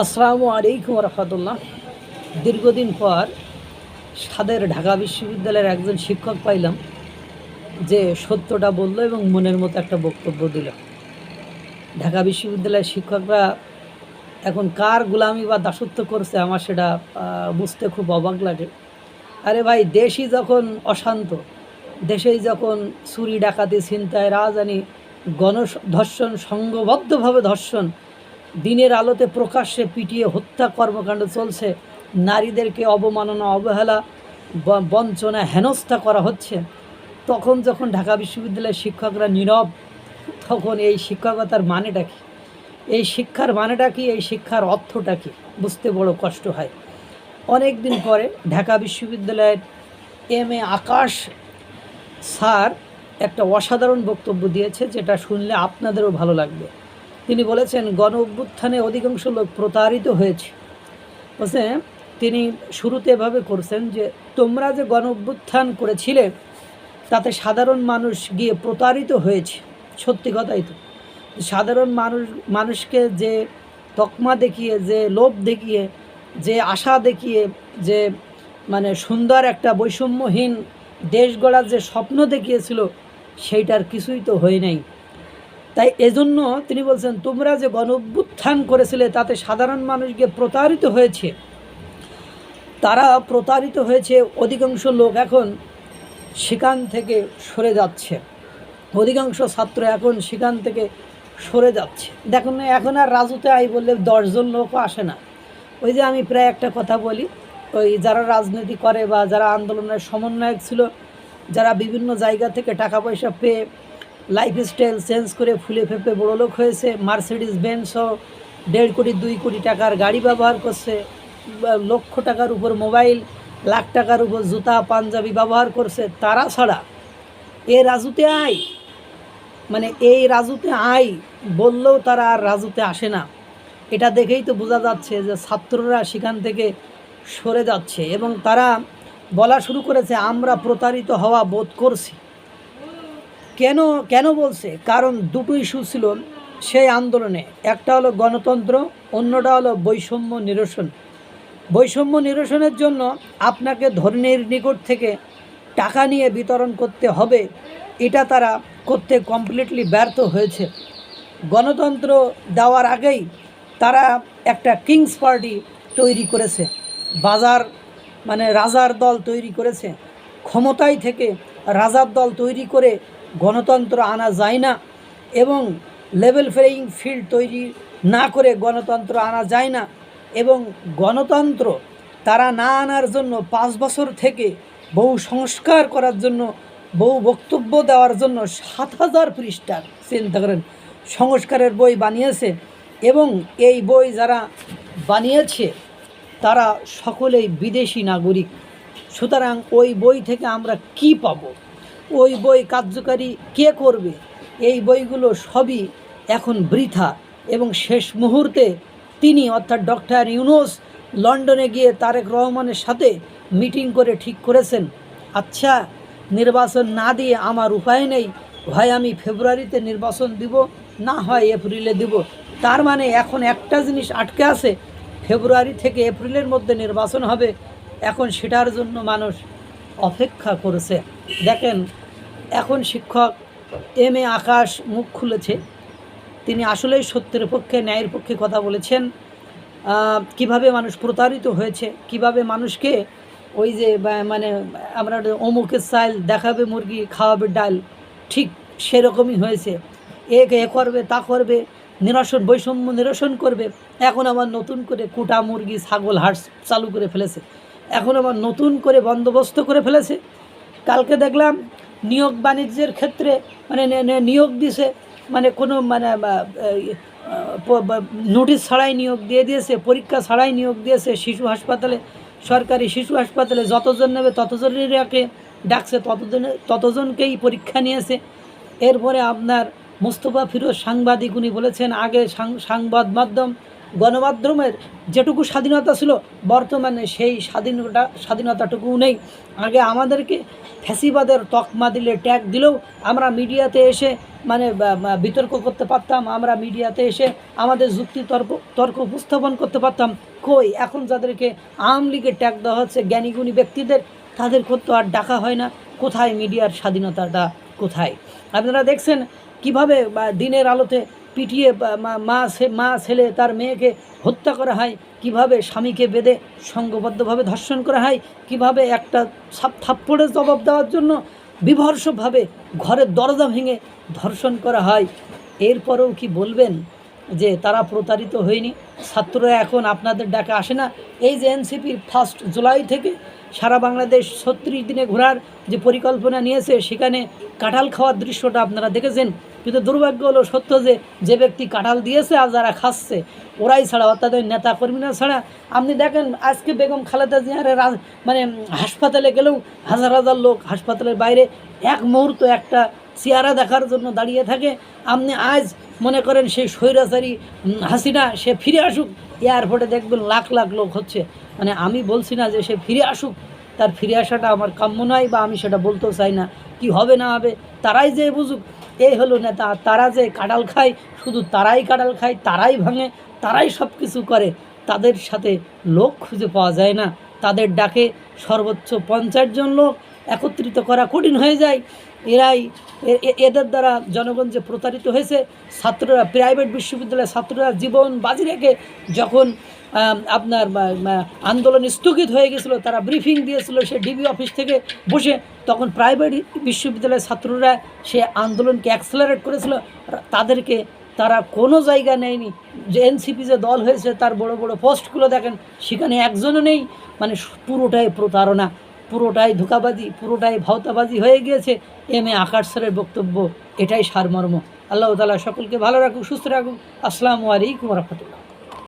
আসসালামু আলাইকুম রহমতুল্লাহ। দীর্ঘদিন পর সাদের ঢাকা বিশ্ববিদ্যালয়ের একজন শিক্ষক পাইলাম যে সত্যটা বলল এবং মনের মতো একটা বক্তব্য দিল। ঢাকা বিশ্ববিদ্যালয়ের শিক্ষকরা এখন কার গোলামি বা দাসত্ব করছে আমার সেটা বুঝতে খুব অবাক লাগে। আরে ভাই, দেশই যখন অশান্ত, দেশেই যখন চুরি, ডাকাতি, ছিনতাই রাজধানী গণধর্ষণ, সংঘবদ্ধভাবে ধর্ষণ দিনের আলোতে প্রকাশ্যে পিটিয়ে হত্যা কর্মকাণ্ড চলছে। নারীদেরকে অবমাননা, অবহেলা বঞ্চনা হেনস্থা করা হচ্ছে। তখন যখন ঢাকা বিশ্ববিদ্যালয়ের শিক্ষকরা নীরব, তখন এই শিক্ষকতার মানেটা কী? এই শিক্ষার মানেটা কি? এই শিক্ষার অর্থটা কি? বুঝতে বড় কষ্ট হয়। অনেক দিন পরে ঢাকা বিশ্ববিদ্যালয়ের এম এ আকাশ স্যার একটা অসাধারণ বক্তব্য দিয়েছে, যেটা শুনলে আপনাদেরও ভালো লাগবে। তিনি বলেছেন, গণ অভ্যুত্থানে অধিকাংশ লোক প্রতারিত হয়েছে। বলছে, তিনি শুরুতে এভাবে করছেন যে, তোমরা যে গণ অভ্যুত্থান করেছিলে, তাতে সাধারণ মানুষ গিয়ে প্রতারিত হয়েছে। সত্যি কথাই তো। সাধারণ মানুষ, মানুষকে যে তকমা দেখিয়ে, যে লোভ দেখিয়ে, যে আশা দেখিয়ে, যে মানে সুন্দর একটা বৈষম্যহীন দেশ গড়ার যে স্বপ্ন দেখিয়েছিল, সেইটার কিছুই তো হয় নাই। তাই এজন্য তিনি বলছেন, তোমরা যে গণ অভ্যুত্থান করেছিলে, তাতে সাধারণ মানুষকে প্রতারিত হয়েছে। তারা প্রতারিত হয়েছে, অধিকাংশ লোক এখন সেখান থেকে সরে যাচ্ছে। অধিকাংশ ছাত্র এখন সেখান থেকে সরে যাচ্ছে। দেখুন, এখন আর রাজুতে আই বললে দশজন লোকও আসে না। ওই যে আমি প্রায় একটা কথা বলি, ওই যারা রাজনীতি করে বা যারা আন্দোলনের সমন্বয়ক ছিল, যারা বিভিন্ন জায়গা থেকে টাকা পয়সা পেয়ে লাইফ স্টাইল চেঞ্জ করে ফুলে ফেপে বড় লোক হয়েছে মার্সিডিস বেঞ্চও দেড় কোটি, দুই কোটি টাকার গাড়ি ব্যবহার করছে, লক্ষ টাকার উপর মোবাইল, লাখ টাকার উপর জুতা, পাঞ্জাবি ব্যবহার করছে, তারা ছাড়া। এ রাজুতে আয়। মানে এই রাজুতে আয় বললেও তারা আর রাজুতে আসে না। এটা দেখেই তো বোঝা যাচ্ছে যে ছাত্ররা সেখান থেকে সরে যাচ্ছে এবং তারা বলা শুরু করেছে, আমরা প্রতারিত হওয়া বোধ করছি। কেন কেন বলছে? কারণ দুটো ইস্যু ছিল সেই আন্দোলনে। একটা হলো গণতন্ত্র, অন্যটা হলো বৈষম্য নিরসন। বৈষম্য নিরসনের জন্য আপনাকে ধর্মের নিকট থেকে টাকা নিয়ে বিতরণ করতে হবে। এটা তারা করতে কমপ্লিটলি ব্যর্থ হয়েছে। গণতন্ত্র দেওয়ার আগেই তারা একটা কিংস পার্টি তৈরি করেছে। বাজার মানে রাজার দল তৈরি করেছে। ক্ষমতায় থেকে রাজার দল তৈরি করে গণতন্ত্র আনা যায় না এবং লেভেল প্লেয়িং ফিল্ড তৈরি না করে গণতন্ত্র আনা যায় না এবং গণতন্ত্র তারা না আনার জন্য পাঁচ বছর থেকে বহু সংস্কার করার জন্য, বহু বক্তব্য দেওয়ার জন্য সাত হাজার পৃষ্ঠার, চিন্তা করেন, সংস্কারের বই বানিয়েছে এবং এই বই যারা বানিয়েছে তারা সকলেই বিদেশি নাগরিক। সুতরাং ওই বই থেকে আমরা কি পাবো? ওই বই কার্যকারী কে করবে? এই বইগুলো সবই এখন বৃথা এবং শেষ মুহূর্তে তিনি অর্থাৎ ডক্টর ইউনুস লন্ডনে গিয়ে তারেক রহমানের সাথে মিটিং করে ঠিক করেছেন। আচ্ছা নির্বাচন না দিয়ে আমার উপায় নেই। হয় আমি ফেব্রুয়ারিতে নির্বাচন দিব, না হয় এপ্রিলে দিব। তার মানে এখন একটা জিনিস আটকে আছে। ফেব্রুয়ারি থেকে এপ্রিলের মধ্যে নির্বাচন হবে। এখন সেটার জন্য মানুষ অপেক্ষা করেছে। দেখেন এখন শিক্ষক এম এ আকাশ মুখ খুলেছে। তিনি আসলেই সত্যের পক্ষে, ন্যায়ের পক্ষে কথা বলেছেন। কীভাবে মানুষ প্রতারিত হয়েছে, কীভাবে মানুষকে ওই যে মানে আমরা অমুকের চাল দেখাবে মুরগি, খাওয়াবে ডাল, ঠিক সেরকমই হয়েছে। এ এ করবে, তা করবে, নিরসন, বৈষম্য নিরসন করবে। এখন আবার নতুন করে কুটা মুরগি, ছাগল, হাঁস চালু করে ফেলেছে। এখন আবার নতুন করে বন্দোবস্ত করে ফেলেছে। কালকে দেখলাম নিয়োগ বাণিজ্যের ক্ষেত্রে মানে নিয়োগ দিছে মানে কোনো মানে নোটিশ ছাড়াই নিয়োগ দিয়ে দিয়েছে, পরীক্ষা ছাড়াই নিয়োগ দিয়েছে, শিশু হাসপাতালে, সরকারি শিশু হাসপাতালে যতজন নেবে ততজনেরাকে ডাকছে, ততজনে, ততজনকেই পরীক্ষা নিয়েছে। এরপরে আপনার মোস্তফা ফিরোজ সাংবাদিক উনি বলেছেন, আগে সংবাদ মাধ্যম গণমাধ্যমের যেটুকু স্বাধীনতা ছিল, বর্তমানে সেই স্বাধীনতা স্বাধীনতাটুকু নেই। আগে আমাদেরকে ফ্যাসিবাদের তকমা দিলে, ট্যাগ দিলেও আমরা মিডিয়াতে এসে মানে বিতর্ক করতে পারতাম, আমরা মিডিয়াতে এসে আমাদের যুক্তি তর্ক তর্ক উপস্থাপন করতে পারতাম। কই, এখন যাদেরকে আওয়ামী লীগের ট্যাগ দেওয়া হচ্ছে জ্ঞানীগুণী ব্যক্তিদের, তাদের তো আর ডাকা হয় না। কোথায় মিডিয়ার স্বাধীনতাটা? কোথায়? আপনারা দেখছেন কীভাবে দিনের আলোতে পিটিয়ে মা- মা ছেলে তার মেয়েকে হত্যা করা হয়, কীভাবে স্বামীকে বেঁধে সঙ্গবদ্ধভাবে ধর্ষণ করা হয়, কীভাবে একটা থাপ্পড়ের জবাব দেওয়ার জন্য বিভর্ষভাবে ঘরের দরজা ভেঙে ধর্ষণ করা হয়। এরপরেও কি বলবেন যে তারা প্রতারিত হয়নি? ছাত্ররা এখন আপনাদের ডাকে আসে না। এই যে এনসিপির ফার্স্ট জুলাই থেকে সারা বাংলাদেশ ছত্রিশ দিনে ঘোরার যে পরিকল্পনা নিয়েছে, সেখানে কাঁঠাল খাওয়ার দৃশ্যটা আপনারা দেখেছেন। কিন্তু দুর্ভাগ্য হলো সত্য যে যে ব্যক্তি কাঁঠাল দিয়েছে আর যারা খাচ্ছে, ওরাই ছাড়া, অর্থাৎ ওই নেতা কর্মীরা ছাড়া। আপনি দেখেন, আজকে বেগম খালেদা জিয়ার মানে হাসপাতালে গেলেও হাজার হাজার লোক হাসপাতালের বাইরে এক মুহূর্ত একটা চেহারা দেখার জন্য দাঁড়িয়ে থাকে। আপনি আজ মনে করেন সেই স্বৈরাচারী হাসিনা, সে ফিরে আসুক, এয়ারপোর্টে দেখবেন লাখ লাখ লোক হচ্ছে। মানে আমি বলছি না যে সে ফিরে আসুক, তার ফিরে আসাটা আমার কাম্য নয় বা আমি সেটা বলতেও চাই না। কি হবে না হবে, তারাই যে বুঝুক। এই হলো নেতা। তারা যে কাডাল খায়, শুধু তারাই কাডাল খায়, তারাই ভাঙে, তারাই সব কিছু করে, তাদের সাথে লোক খুঁজে পাওয়া যায় না। তাদের ডাকে সর্বোচ্চ পঞ্চাশ জন লোক একত্রিত করা কঠিন হয়ে যায়। এরাই এদের দ্বারা জনগণ যে প্রতারিত হয়েছে, ছাত্ররা প্রাইভেট বিশ্ববিদ্যালয়ের ছাত্ররা জীবন বাজি রেখে যখন আপনার আন্দোলন স্থগিত হয়ে গেছিল, তারা ব্রিফিং দিয়েছিল সে ডিবি অফিস থেকে বসে, তখন প্রাইভেট বিশ্ববিদ্যালয়ের ছাত্ররা সে আন্দোলনকে অ্যাক্সেলারেট করেছিল। তাদেরকে তারা কোনো জায়গা নেয়নি। যে এনসিপি যে দল হয়েছে, তার বড় বড় পোস্টগুলো দেখেন, সেখানে একজনও নেই। মানে পুরোটাই প্রতারণা। পুরোটাই ধোকাবাজি, পুরোটাই ভাওতাবাজি হয়ে গিয়েছে। এম এ আকাশ স্যারের বক্তব্য, এটাই সারমর্ম। আল্লাহ তালা সকলকে ভালো রাখুক, সুস্থ রাখুক। আসসালামু আলাইকুম রহমতুল্লাহ।